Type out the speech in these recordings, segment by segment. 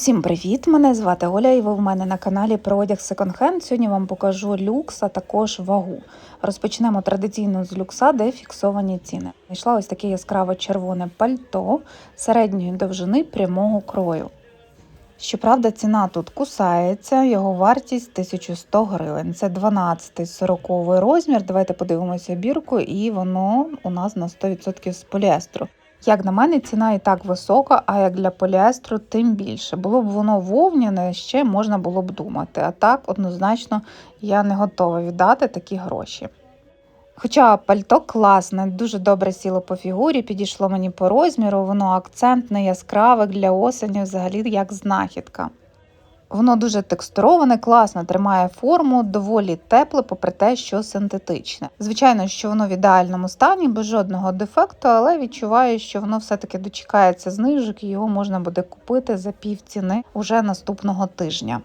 Усім привіт! Мене звати Оля, і ви в мене на каналі про одяг секонд-хенд. Сьогодні вам покажу люкс, а також вагу. Розпочнемо традиційно з люкса, де фіксовані ціни. Знайшла ось таке яскраво червоне пальто середньої довжини прямого крою. Щоправда, ціна тут кусається, його вартість 1100 гривень. Це 12-40 розмір. Давайте подивимося бірку, і воно у нас на 100% з поліестру. Як на мене, ціна і так висока, а як для поліестру, тим більше. Було б воно вовняне, ще можна було б думати. А так, однозначно, я не готова віддати такі гроші. Хоча пальто класне, дуже добре сіло по фігурі, підійшло мені по розміру, воно акцентне, яскраве для осені, взагалі як знахідка. Воно дуже текстуроване, класно тримає форму, доволі тепле, попри те, що синтетичне. Звичайно, що воно в ідеальному стані, без жодного дефекту, але відчуваю, що воно все-таки дочекається знижок і його можна буде купити за пів ціни уже наступного тижня.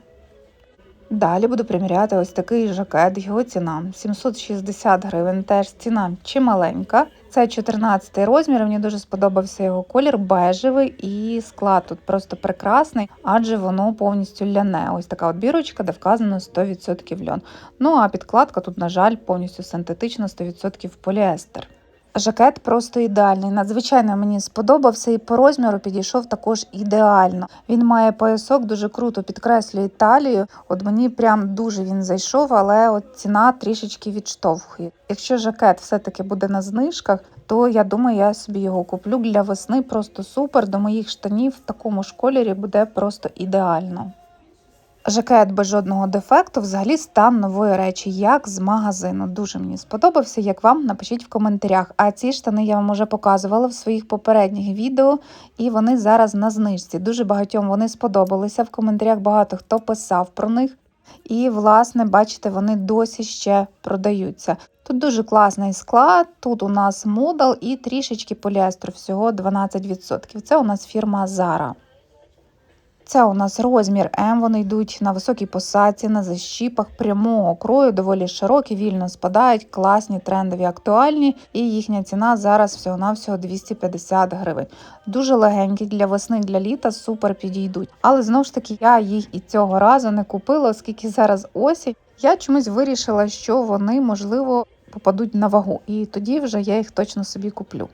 Далі буду приміряти ось такий жакет, його ціна 760 гривень, теж ціна чималенька. Це 14 розмір, мені дуже сподобався його колір, бежевий і склад тут просто прекрасний, адже воно повністю ляне. Ось така от бірочка, де вказано 100% льон. Ну а підкладка тут, на жаль, повністю синтетична, 100% поліестер. Жакет просто ідеальний. Надзвичайно мені сподобався і по розміру підійшов також ідеально. Він має поясок, дуже круто підкреслює талію. От мені прям дуже він зайшов, але от ціна трішечки відштовхує. Якщо жакет все-таки буде на знижках, то я думаю, я собі його куплю для весни. Просто супер. До моїх штанів в такому ж кольорі буде просто ідеально. Жакет без жодного дефекту, взагалі стан нової речі, як з магазину. Дуже мені сподобався. Як вам напишіть в коментарях. А ці штани я вам вже показувала в своїх попередніх відео, і вони зараз на знижці. Дуже багатьом вони сподобалися. В коментарях багато хто писав про них. І, власне, бачите, вони досі ще продаються. Тут дуже класний склад, тут у нас модал і трішечки поліестру, всього 12%. Це у нас фірма Zara. Це у нас розмір М, вони йдуть на високій посадці, на защіпах прямого крою, доволі широкі, вільно спадають, класні, трендові, актуальні, і їхня ціна зараз всього-навсього 250 гривень. Дуже легенькі для весни, для літа, супер підійдуть. Але знову ж таки я їх і цього разу не купила, оскільки зараз осінь. Я чомусь вирішила, що вони, можливо, попадуть на вагу, і тоді вже я їх точно собі куплю.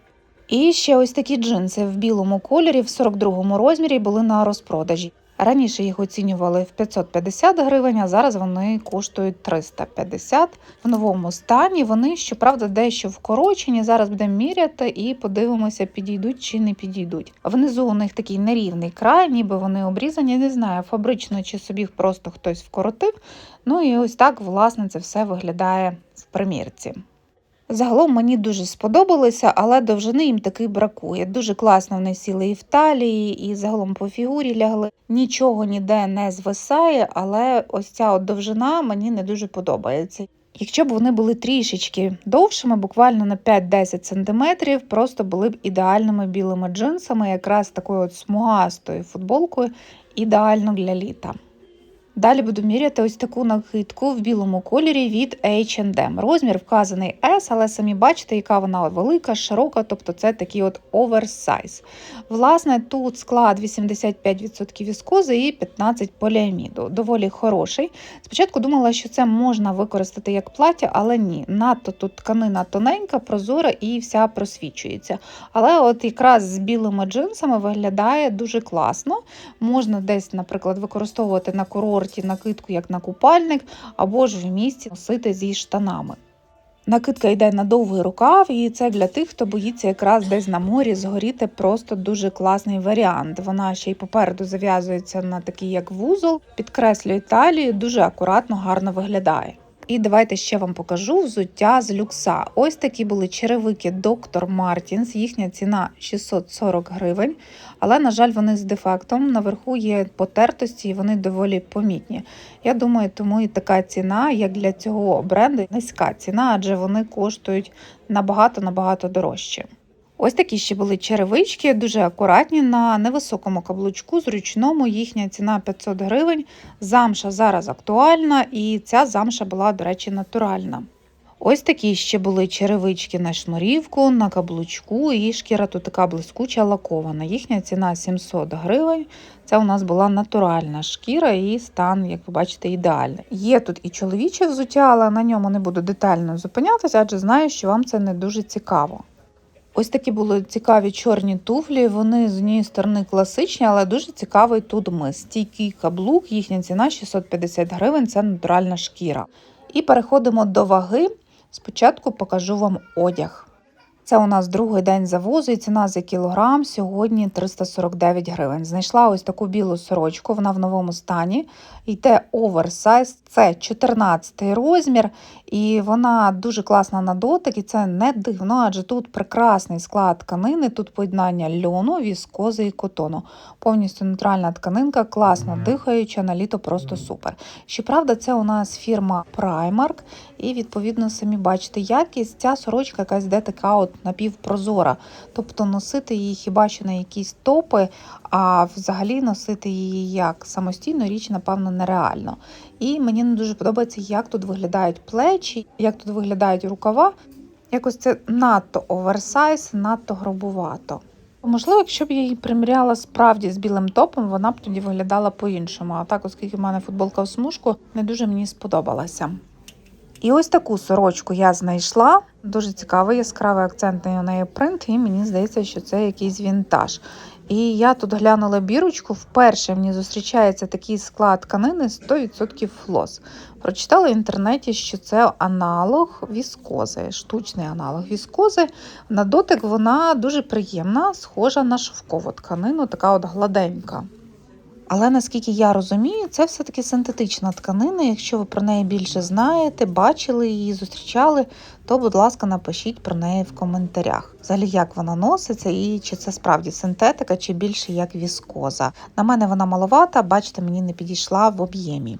І ще ось такі джинси в білому кольорі в 42-му розмірі були на розпродажі. Раніше їх оцінювали в 550 гривень, а зараз вони коштують 350 в новому стані. Вони, щоправда, дещо вкорочені. Зараз будемо міряти і подивимося, підійдуть чи не підійдуть. Внизу у них такий нерівний край, ніби вони обрізані. Не знаю, фабрично чи собі просто хтось вкоротив. Ну і ось так, власне, це все виглядає в примірці. Загалом мені дуже сподобалося, але довжини їм таки бракує. Дуже класно вони сіли і в талії, і загалом по фігурі лягли. Нічого ніде не звисає, але ось ця от довжина мені не дуже подобається. Якщо б вони були трішечки довшими, буквально на 5-10 см, просто були б ідеальними білими джинсами, якраз такою от смугастою футболкою, ідеально для літа. Далі буду міряти ось таку накидку в білому кольорі від H&M. Розмір вказаний S, але самі бачите, яка вона велика, широка, тобто це такий от оверсайз. Власне, тут склад 85% віскози і 15% поліаміду. Доволі хороший. Спочатку думала, що це можна використати як плаття, але ні. Надто тут тканина тоненька, прозора і вся просвічується. Але от якраз з білими джинсами виглядає дуже класно. Можна десь, наприклад, використовувати на курорті накидку як на купальник, або ж в місті носити зі штанами. Накидка йде на довгий рукав, і це для тих, хто боїться якраз десь на морі згоріти просто дуже класний варіант. Вона ще й попереду зав'язується на такий як вузол, підкреслює талію, дуже акуратно, гарно виглядає. І давайте ще вам покажу взуття з люкса. Ось такі були черевики Доктор Мартінс. Їхня ціна 640 гривень. Але, на жаль, вони з дефектом. Наверху є потертості, і вони доволі помітні. Я думаю, тому і така ціна, як для цього бренду, низька ціна, адже вони коштують набагато-набагато дорожче. Ось такі ще були черевички, дуже акуратні на невисокому каблучку, зручному їхня ціна 500 гривень. Замша зараз актуальна, і ця замша була, до речі, натуральна. Ось такі ще були черевички на шнурівку, на каблучку, і шкіра тут така блискуча лакована. Їхня ціна 700 гривень. Це у нас була натуральна шкіра і стан, як ви бачите, ідеальний. Є тут і чоловіче взуття, але на ньому не буду детально зупинятися, адже знаю, що вам це не дуже цікаво. Ось такі були цікаві чорні туфлі. Вони з однієї сторони класичні, але дуже цікавий тут мис. Стійкий каблук, їхня ціна 650 гривень, це натуральна шкіра. І переходимо до ваги. Спочатку покажу вам одяг. Це у нас другий день завозу і ціна за кілограм сьогодні 349 гривень. Знайшла ось таку білу сорочку, вона в новому стані. Йде оверсайз, це 14 розмір, і вона дуже класна на дотик, і це не дивно, адже тут прекрасний склад тканини, тут поєднання льону, віскози і котону. Повністю натуральна тканинка, класно дихаюча, на літо просто супер. Щоправда, це у нас фірма Primark, і відповідно самі бачите якість. Ця сорочка якась йде така от напівпрозора. Тобто носити її хіба що на якісь топи, а взагалі носити її як самостійну річ, напевно, нереально. І мені не дуже подобається, як тут виглядають плечі, як тут виглядають рукава. Якось це надто оверсайз, надто грубувато. Можливо, якщо б я її приміряла справді з білим топом, вона б тоді виглядала по-іншому. А так, оскільки в мене футболка в смужку, не дуже мені сподобалася. І ось таку сорочку я знайшла. Дуже цікавий яскравий акцентний у неї принт, і мені здається, що це якийсь вінтаж. І я тут глянула бірочку. Вперше мені зустрічається такий склад тканини 100% флос. Прочитала в інтернеті, що це аналог віскози, штучний аналог віскози. На дотик вона дуже приємна, схожа на шовкову тканину, така от гладенька. Але наскільки я розумію, це все-таки синтетична тканина. Якщо ви про неї більше знаєте, бачили її, зустрічали, то, будь ласка, напишіть про неї в коментарях. Взагалі, як вона носиться, і чи це справді синтетика, чи більше як віскоза. На мене вона маловата, бачите, мені не підійшла в об'ємі.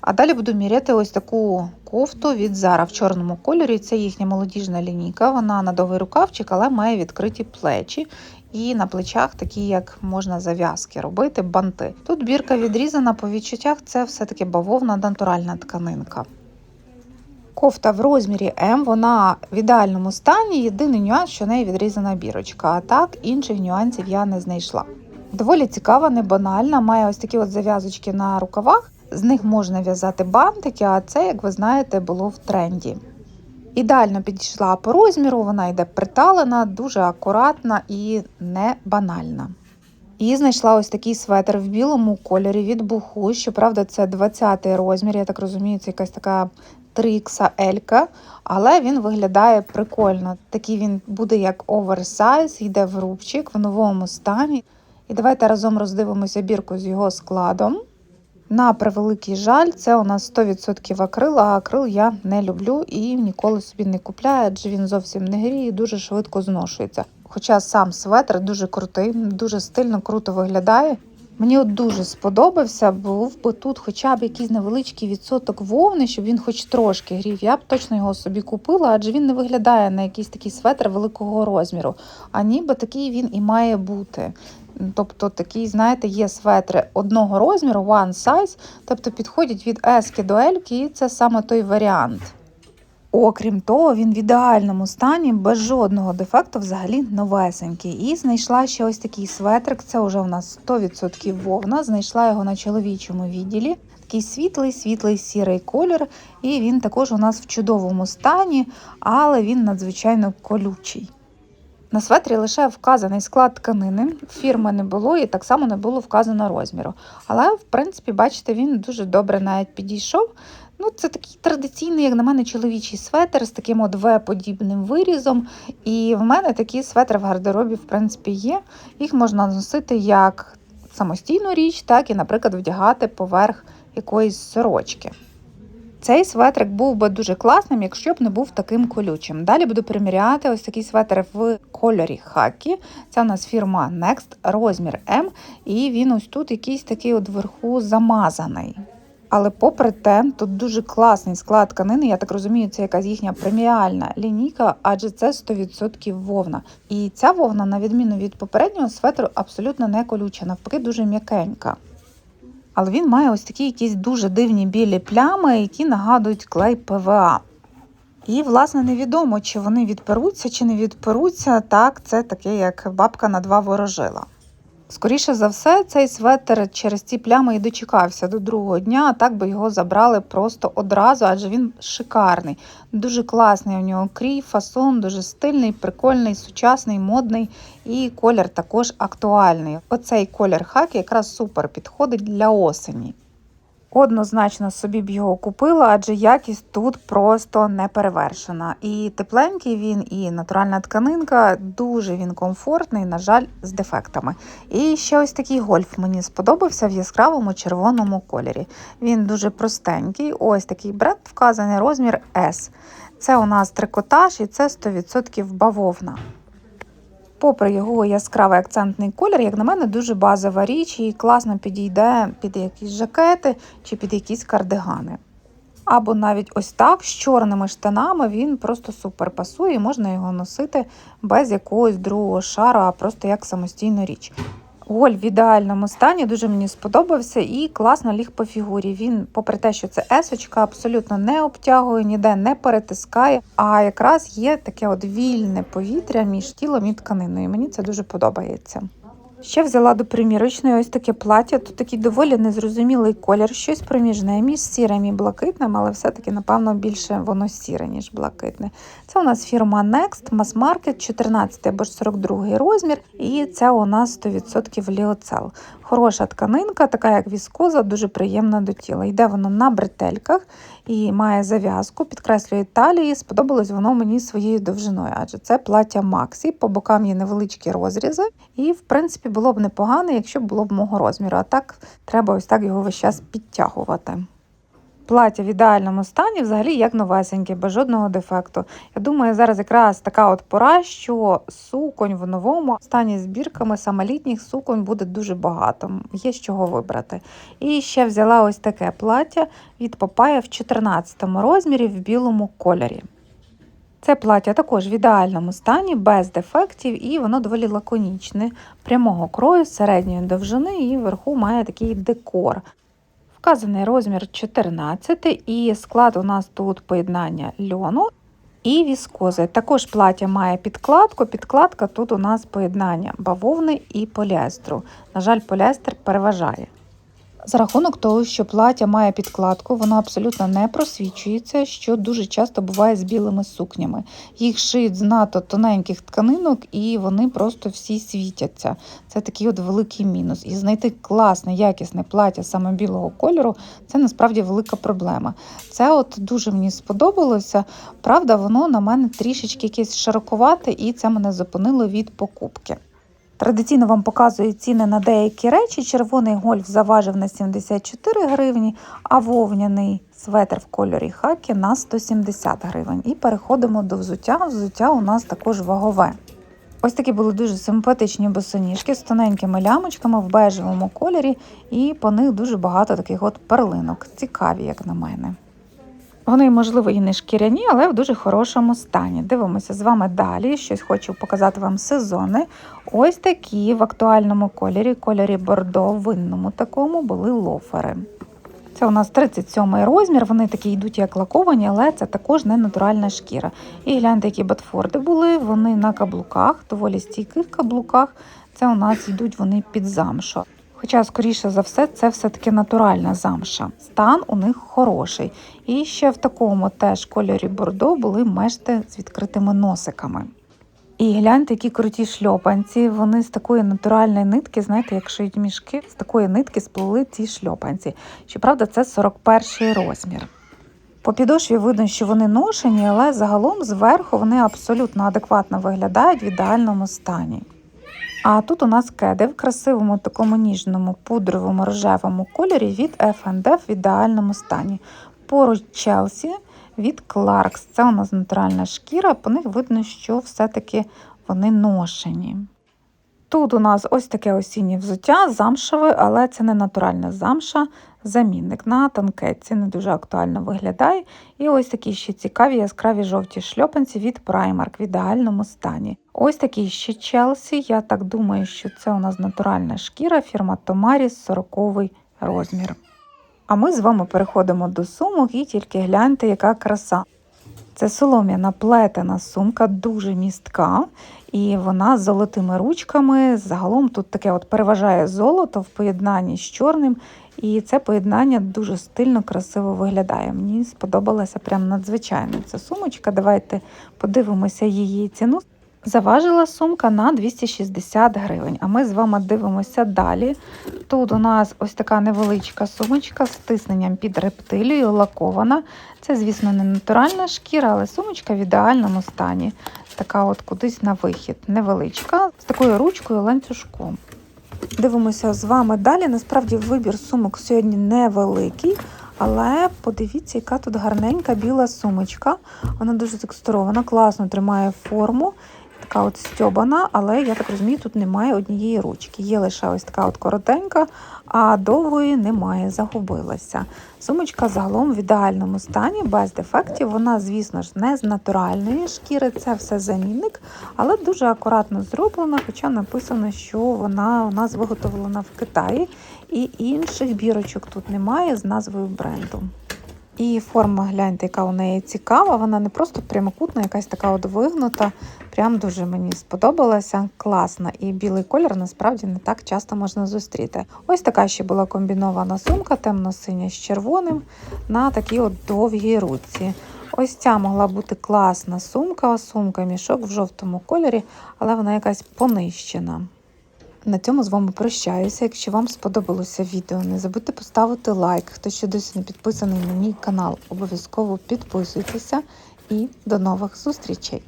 А далі буду міряти ось таку кофту від Zara в чорному кольорі. Це їхня молодіжна лінійка. Вона на довгий рукавчик, але має відкриті плечі. І на плечах такі, як можна зав'язки робити, банти. Тут бірка відрізана, по відчуттях це все-таки бавовна натуральна тканинка. Кофта в розмірі М, вона в ідеальному стані. Єдиний нюанс, що в неї відрізана бірочка. А так інших нюансів я не знайшла. Доволі цікава, не банальна, має ось такі от зав'язочки на рукавах. З них можна в'язати бантики, а це, як ви знаєте, було в тренді. Ідеально підійшла по розміру, вона йде приталена, дуже акуратна і не банальна. І знайшла ось такий светр в білому кольорі від буху. Щоправда, це 20-й розмір. Я так розумію, це якась така 3XL, але він виглядає прикольно. Такий він буде як оверсайз, йде в рубчик в новому стані. І давайте разом роздивимося бірку з його складом. На превеликий жаль, це у нас 100% акрил, а акрил я не люблю і ніколи собі не купляю, адже він зовсім не гріє і дуже швидко зношується. Хоча сам светр дуже крутий, дуже стильно круто виглядає. Мені от дуже сподобався, був би тут хоча б якийсь невеличкий відсоток вовни, щоб він хоч трошки грів. Я б точно його собі купила, адже він не виглядає на якийсь такий светр великого розміру. А ніби такий він і має бути. Тобто такий, знаєте, є светри одного розміру, one size, тобто підходять від S до L, і це саме той варіант. Окрім того, він в ідеальному стані, без жодного дефекту, взагалі новесенький. І знайшла ще ось такий светрик. Це вже у нас 100% вовна. Знайшла його на чоловічому відділі. Такий світлий, світлий сірий колір. І він також у нас в чудовому стані, але він надзвичайно колючий. На светрі лише вказаний склад тканини, фірми не було і так само не було вказано розміру. Але, в принципі, бачите, він дуже добре навіть підійшов. Ну, Це такий традиційний, як на мене, чоловічий светр з таким от В-подібним вирізом. І в мене такі светри в гардеробі, в принципі, є. Їх можна носити як самостійну річ, так і, наприклад, вдягати поверх якоїсь сорочки. Цей светрик був би дуже класним, якщо б не був таким колючим. Далі буду приміряти ось такий светр в кольорі хакі. Це у нас фірма Next, розмір М, і він ось тут якийсь такий от вверху замазаний. Але попри те, тут дуже класний склад тканини, я так розумію, це якась їхня преміальна лінійка, адже це 100% вовна. І ця вовна, на відміну від попереднього светру, абсолютно не колюча, навпаки, дуже м'якенька. Але він має ось такі якісь дуже дивні білі плями, які нагадують клей ПВА. І, власне, невідомо, чи вони відперуться, чи не відперуться. Так, це таке, як бабка на два ворожила. Скоріше за все, цей светер через ці плями і дочекався до другого дня, а так би його забрали просто одразу, адже він шикарний. Дуже класний у нього крій, фасон, дуже стильний, прикольний, сучасний, модний і колір також актуальний. Оцей колір хакі якраз супер підходить для осені. Однозначно собі б його купила, адже якість тут просто не перевершена. І тепленький він, і натуральна тканинка, дуже він комфортний, на жаль, з дефектами. І ще ось такий гольф мені сподобався в яскравому червоному кольорі. Він дуже простенький. Ось такий бренд вказаний розмір S. Це у нас трикотаж і це 100% бавовна. Попри його яскравий акцентний колір, як на мене, дуже базова річ і класно підійде під якісь жакети чи під якісь кардигани. Або навіть ось так, з чорними штанами він просто супер пасує, і можна його носити без якогось другого шару, а просто як самостійну річ. Голь в ідеальному стані дуже мені сподобався і класно ліг по фігурі. Він, попри те, що це есочка, абсолютно не обтягує, ніде не перетискає, а якраз є таке от вільне повітря між тілом і тканиною. Мені це дуже подобається. Ще взяла до примірочної ось таке плаття. Тут такий доволі незрозумілий колір, щось проміжне між сірим і блакитним, але все-таки, напевно, більше воно сіре, ніж блакитне. Це у нас фірма Next, Mass Market, 14 або ж 42 розмір, і це у нас 100% ліоцел. Хороша тканинка, така як віскоза, дуже приємна до тіла. Йде воно на бретельках і має зав'язку, підкреслює талії. Сподобалось воно мені своєю довжиною, адже це плаття Максі, по бокам є невеличкі розрізи, і в принципі було б непогано, якщо б було б мого розміру. А так треба ось так його весь час підтягувати. Плаття в ідеальному стані, взагалі як новесеньке, без жодного дефекту. Я думаю, зараз якраз така от пора, що суконь в новому стані з бірками саме літніх суконь буде дуже багато. Є з чого вибрати. І ще взяла ось таке плаття від Папая в 14 розмірі в білому кольорі. Це плаття також в ідеальному стані, без дефектів, і воно доволі лаконічне, прямого крою, середньої довжини, і вверху має такий декор. Вказаний розмір 14 і склад у нас тут поєднання льону і віскози. Також плаття має підкладку. Підкладка тут у нас поєднання бавовни і поліестру. На жаль, поліестер переважає. За рахунок того, що плаття має підкладку, воно абсолютно не просвічується, що дуже часто буває з білими сукнями. Їх шиють з надто тоненьких тканинок, і вони просто всі світяться. Це такий от великий мінус. І знайти класне, якісне плаття саме білого кольору це насправді велика проблема. Це от дуже мені сподобалося. Правда, воно на мене трішечки якесь широковате, і це мене зупинило від покупки. Традиційно вам показую ціни на деякі речі. Червоний гольф заважив на 74 гривні, а вовняний светр в кольорі хакі на 170 гривень. І переходимо до взуття. Взуття у нас також вагове. Ось такі були дуже симпатичні босоніжки з тоненькими лямочками в бежевому кольорі, і по них дуже багато таких от перлинок. Цікаві, як на мене. Вони, можливо, і не шкіряні, але в дуже хорошому стані. Дивимося з вами далі. Щось хочу показати вам сезони. Ось такі в актуальному кольорі, кольорі бордо, винному такому, були лофери. Це у нас 37 розмір, вони такі йдуть як лаковані, але це також не натуральна шкіра. І гляньте, які ботфорди були, вони на каблуках, доволі стійких каблуках. Це у нас йдуть вони під замшу. Хоча, скоріше за все, це все-таки натуральна замша. Стан у них хороший. І ще в такому теж кольорі бордо були мешти з відкритими носиками. І гляньте, які круті шльопанці. Вони з такої натуральної нитки, знаєте, як шиють мішки, з такої нитки сплели ці шльопанці. Щоправда, це 41 розмір. По підошві видно, що вони ношені, але загалом зверху вони абсолютно адекватно виглядають в ідеальному стані. А тут у нас кеди в красивому такому ніжному пудровому рожевому кольорі від F&F в ідеальному стані. Поруч Челсі від Clarks. Це у нас натуральна шкіра, по них видно, що все-таки вони ношені. Тут у нас ось таке осіннє взуття, замшеве, але це не натуральна замша, замінник на танкетці, не дуже актуально виглядає. І ось такі ще цікаві яскраві жовті шльопанці від Primark в ідеальному стані. Ось такий ще Челсі. Я так думаю, що це у нас натуральна шкіра, фірма Tomaris 40 розмір. А ми з вами переходимо до сумок і тільки гляньте, яка краса. Це солом'яна плетена сумка, дуже містка, і вона з золотими ручками. Загалом тут таке от переважає золото в поєднанні з чорним. І це поєднання дуже стильно, красиво виглядає. Мені сподобалася прям надзвичайно ця сумочка. Давайте подивимося її ціну. Заважила сумка на 260 гривень. А ми з вами дивимося далі. Тут у нас ось така невеличка сумочка з тисненням під рептилію, лакована. Це, звісно, не натуральна шкіра, але сумочка в ідеальному стані. Така от кудись на вихід. Невеличка, з такою ручкою ланцюжком. Дивимося з вами далі. Насправді вибір сумок сьогодні невеликий. Але подивіться, яка тут гарненька біла сумочка. Вона дуже текстурована, класно тримає форму. Така от стьобана, але я так розумію, тут немає однієї ручки. Є лише ось така от коротенька, а довгої немає, загубилася. Сумочка загалом в ідеальному стані, без дефектів. Вона, звісно ж, не з натуральної шкіри, це все замінник, але дуже акуратно зроблена, хоча написано, що вона у нас виготовлена в Китаї. І інших бірочок тут немає з назвою бренду. І форма, гляньте, яка у неї цікава. Вона не просто прямокутна, якась така от вигнута. Прям дуже мені сподобалася. Класна. І білий колір насправді не так часто можна зустріти. Ось така ще була комбінована сумка, темно-синя з червоним на такій от довгій руці. Ось ця могла бути класна сумка, сумка мішок в жовтому кольорі, але вона якась понищена. На цьому з вами прощаюся. Якщо вам сподобалося відео, не забудьте поставити лайк. Хто ще досі не підписаний на мій канал, обов'язково підписуйтеся і до нових зустрічей!